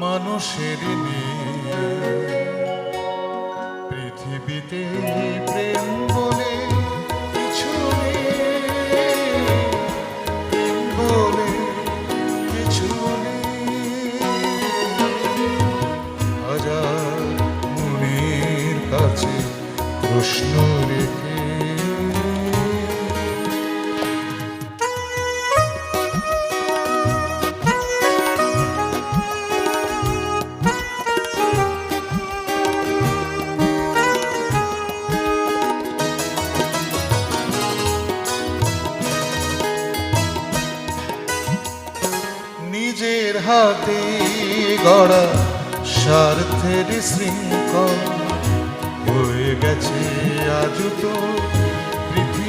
মানুষের পৃথিবীতে প্রেম বলে প্রেম হাজার প্রশ্ন রেখে হাতে গড়া স্বার্থের শৃঙ্খল হয়ে গেছে আজ তো